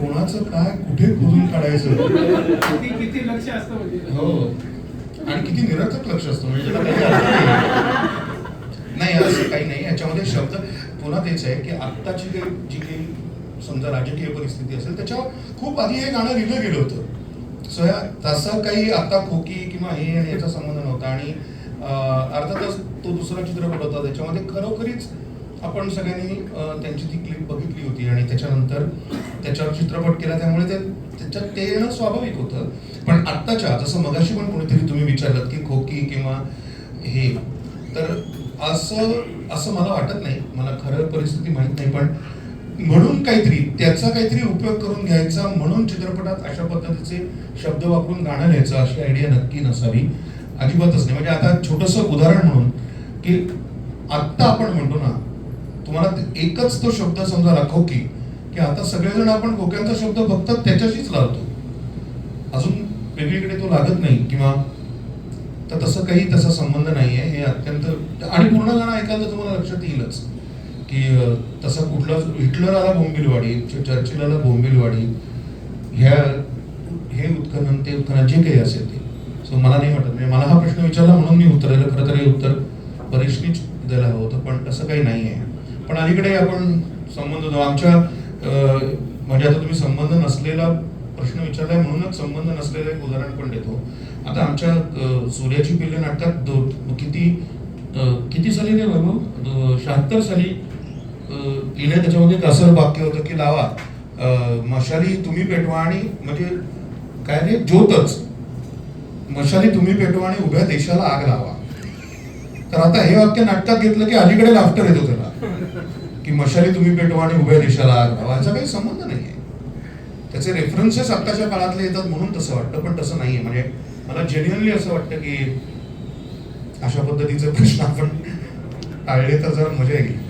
कोणाचं काय कुठे खोदून काढायचं? किती लक्ष असतं म्हणजे? हो. आणि किती निरर्थक लक्ष असतं म्हणजे नाही. असं काही नाही. याच्यामध्ये शब्द पुन्हा तेच आहे की आत्ताची काही जी काही समजा राजकीय परिस्थिती असेल त्याच्यावर खूप आधी हे गाणं लिहिलं गेलं होतं. सो या तसं काही आता खोकी किंवा हे याचा संबंध नव्हता. आणि अर्थातच तो दुसरा चित्रपट होता. त्याच्यामध्ये खरोखरीच आपण सगळ्यांनी त्यांची ती क्लिप बघितली होती आणि त्याच्यानंतर त्याच्यावर चित्रपट केला. त्यामुळे ते त्याच्यात ते येणं स्वाभाविक होतं. पण आत्ताच्या जसं मगाशी पण कोणीतरी तुम्ही विचारलात की खोकी किंवा हे तर असं असं मला वाटत नाही. मला खरं परिस्थिती माहीत नाही. पण म्हणून काहीतरी त्याचा काहीतरी उपयोग करून घ्यायचा म्हणून चित्रपटात अशा पद्धतीचे शब्द वापरून गाणं लिहायचं अशी आयडिया नक्की नसावी. अजिबातच नाही. म्हणजे आता छोटंसं उदाहरण म्हणून की आत्ता आपण म्हणतो ना तुम्हाला एकच तो शब्द समजा राखो की की आता सगळेजण आपण खोक्यांचा शब्द फक्त त्याच्याशीच लावतो. अजून वेगळीकडे तो लागत नाही किंवा तर तसं काही तसा संबंध नाही आहे हे अत्यंत आणि पूर्ण गाणं ऐकाल तर तुम्हाला लक्षात येईलच. की तसा तसं हिटलर आला बोंबिलवाडी चर्चिल चर्चिलाला बोंबिलवाडी ह्या हे उत्खनन ते उत्खनन जे काही असेल ते. सो मला नाही वाटत. म्हणजे मला हा प्रश्न विचारला म्हणून मी उत्तर खरं तर हे उत्तर परेशनीच द्यायला हवं होतं पण तसं काही नाही आहे पण अलीकडे आपण संबंध जो आमच्या म्हणजे आता तुम्ही संबंध नसलेला प्रश्न विचारलाय म्हणूनच संबंध नसलेलं एक उदाहरण पण देतो. आता आमच्या सूर्याची पिल्ले नाटकात किती किती साली रे वैभव शहात्तर साली. अं, त्याच्यामध्ये एक असं वाक्य होतं की लावा मशाली तुम्ही पेटवा आणि म्हणजे काय रे? ज्योतच. मशाली तुम्ही पेटवा आणि उभ्या देशाला आग लावा. तर आता हे वाक्य नाटकात घेतलं की अलीकडे लाफ्टर येतो त्याला. की मशाली तुम्ही पेटवा आणि उभ्या रेषाला आग याचा काही संबंध नाहीये. त्याचे रेफरन्सेस आत्ताच्या काळातले येतात म्हणून तसं वाटतं पण तसं नाहीये. म्हणजे मला जेन्युअनली असं वाटतं की अशा पद्धतीचे प्रश्न आपण टाळले तर जरा मजा येईल.